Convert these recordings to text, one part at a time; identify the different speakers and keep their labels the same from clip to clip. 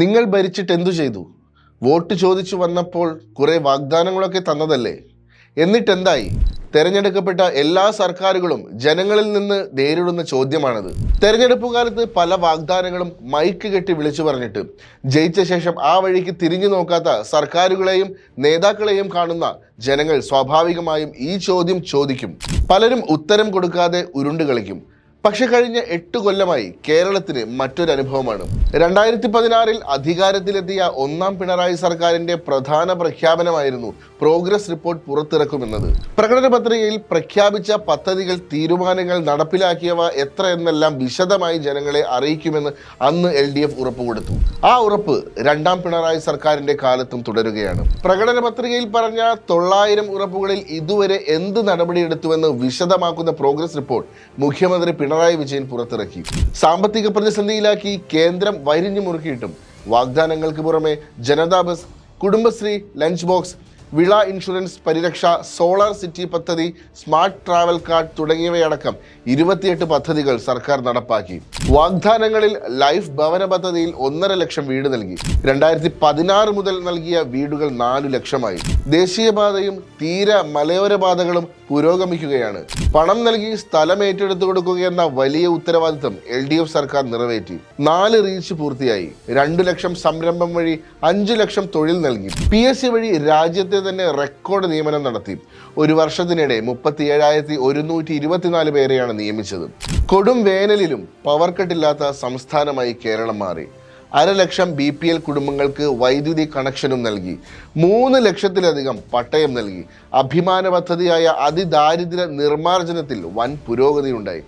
Speaker 1: നിങ്ങൾ ഭരിച്ചിട്ട് എന്തു ചെയ്തു? വോട്ട് ചോദിച്ചു വന്നപ്പോൾ കുറെ വാഗ്ദാനങ്ങളൊക്കെ തന്നതല്ലേ? എന്നിട്ടെന്തായി? തെരഞ്ഞെടുക്കപ്പെട്ട എല്ലാ സർക്കാരുകളും ജനങ്ങളിൽ നിന്ന് നേരിടുന്ന ചോദ്യമാണത്. തെരഞ്ഞെടുപ്പ് കാലത്ത് പല വാഗ്ദാനങ്ങളും മൈക്ക് കെട്ടി വിളിച്ചു പറഞ്ഞിട്ട് ജയിച്ച ശേഷം ആ വഴിക്ക് തിരിഞ്ഞു നോക്കാത്ത സർക്കാരുകളെയും നേതാക്കളെയും കാണുന്ന ജനങ്ങൾ സ്വാഭാവികമായും ഈ ചോദ്യം ചോദിക്കും. പലരും ഉത്തരം കൊടുക്കാതെ ഉരുണ്ട് കളിക്കും. പക്ഷെ കഴിഞ്ഞ എട്ട് കൊല്ലമായി കേരളത്തിന് മറ്റൊരു അനുഭവമാണ്. രണ്ടായിരത്തി പതിനാറിൽ അധികാരത്തിലെത്തിയ ഒന്നാം പിണറായി സർക്കാരിന്റെ പ്രധാന പ്രഖ്യാപനമായിരുന്നു പ്രോഗ്രസ് റിപ്പോർട്ട് പുറത്തിറക്കുമെന്നത്. പ്രകടന പത്രികയിൽ പ്രഖ്യാപിച്ച പദ്ധതികൾ തീരുമാനങ്ങൾ നടപ്പിലാക്കിയവ എത്ര എന്നെല്ലാം വിശദമായി ജനങ്ങളെ അറിയിക്കുമെന്ന് അന്ന് എൽ ഡി എഫ് ഉറപ്പുകൊടുത്തു ആ ഉറപ്പ് രണ്ടാം പിണറായി സർക്കാരിന്റെ കാലത്തും തുടരുകയാണ്. പ്രകടന പത്രികയിൽ പറഞ്ഞ തൊള്ളായിരം ഉറപ്പുകളിൽ ഇതുവരെ എന്ത് നടപടിയെടുത്തുവെന്ന് വിശദമാക്കുന്ന പ്രോഗ്രസ് റിപ്പോർട്ട് മുഖ്യമന്ത്രി പിണറായി വിജയൻ പുറത്തിറക്കി. സാമ്പത്തിക പ്രതിസന്ധിയിലാക്കി കേന്ദ്രം വൈരിഞ്ഞു മുറുക്കിയിട്ടും. വാഗ്ദാനങ്ങൾക്ക് പുറമെ Janatha bus Kudumbashree lunch box വിള ഇൻഷുറൻസ് പരിരക്ഷ സോളാർ സിറ്റി പദ്ധതി സ്മാർട്ട് ട്രാവൽ കാർഡ് തുടങ്ങിയവയടക്കം ഇരുപത്തിയെട്ട് പദ്ധതികൾ സർക്കാർ നടപ്പാക്കി. വാഗ്ദാനങ്ങളിൽ ലൈഫ് ഭവന പദ്ധതിയിൽ ഒന്നര ലക്ഷം വീട് നൽകി. രണ്ടായിരത്തി പതിനാറ് മുതൽ നൽകിയ വീടുകൾ നാലു ലക്ഷമായി. ദേശീയപാതയും തീര മലയോര പാതകളും പുരോഗമിക്കുകയാണ്. പണം നൽകി സ്ഥലം ഏറ്റെടുത്തു കൊടുക്കുകയെന്ന വലിയ ഉത്തരവാദിത്തം എൽ ഡി എഫ് സർക്കാർ നിറവേറ്റി. നാല് റീച്ച് പൂർത്തിയായി. രണ്ടു ലക്ഷം സംരംഭം വഴി അഞ്ചു ലക്ഷം തൊഴിൽ നൽകി. പി എസ് സി വഴി രാജ്യത്തെ തന്നെ റെക്കോർഡ് നിയമനം നടത്തി. ഒരു വർഷത്തിനിടെ മുപ്പത്തി ഏഴായിരത്തി ഒരുന്നൂറ്റി ഇരുപത്തിനാല് പേരെയാണ് നിയമിച്ചത്. കൊടും വേനലിലും പവർ കട്ടില്ലാത്ത സംസ്ഥാനമായി കേരളം മാറി. അരലക്ഷം ബി പി എൽ കുടുംബങ്ങൾക്ക് വൈദ്യുതി കണക്ഷനും നൽകി. മൂന്ന് ലക്ഷത്തിലധികം പട്ടയം നൽകി. അഭിമാന പദ്ധതിയായ അതിദാരിദ്ര്യ നിർമ്മാർജനത്തിൽ വൻ പുരോഗതിയുണ്ടായി.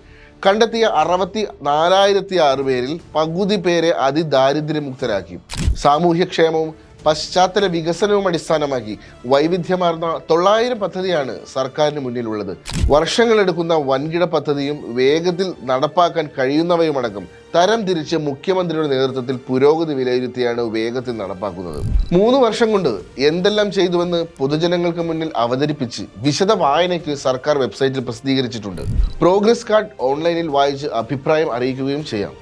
Speaker 1: കണ്ടെത്തിയ അറുപത്തി നാലായിരത്തി ആറ് പേരിൽ പകുതി പേരെ അതിദാരിദ്ര്യമുക്തരാക്കി. സാമൂഹ്യക്ഷേമവും പശ്ചാത്തല വികസനവും അടിസ്ഥാനമാക്കി വൈവിധ്യമാർന്ന തൊള്ളായിരം പദ്ധതിയാണ് സർക്കാരിന് മുന്നിലുള്ളത്. വർഷങ്ങളെടുക്കുന്ന വൻകിട പദ്ധതിയും വേഗത്തിൽ നടപ്പാക്കാൻ കഴിയുന്നവയുമടക്കം തരം തിരിച്ച് മുഖ്യമന്ത്രിയുടെ നേതൃത്വത്തിൽ പുരോഗതി വിലയിരുത്തിയാണ് വേഗത്തിൽ നടപ്പാക്കുന്നത്. മൂന്ന് വർഷം കൊണ്ട് എന്തെല്ലാം ചെയ്തുവെന്ന് പൊതുജനങ്ങൾക്ക് മുന്നിൽ അവതരിപ്പിച്ച് വിശദ വായനയ്ക്ക് സർക്കാർ വെബ്സൈറ്റിൽ പ്രസിദ്ധീകരിച്ചിട്ടുണ്ട്. പ്രോഗ്രസ് കാർഡ് ഓൺലൈനിൽ വായിച്ച് അഭിപ്രായം അറിയിക്കുകയും ചെയ്യാം.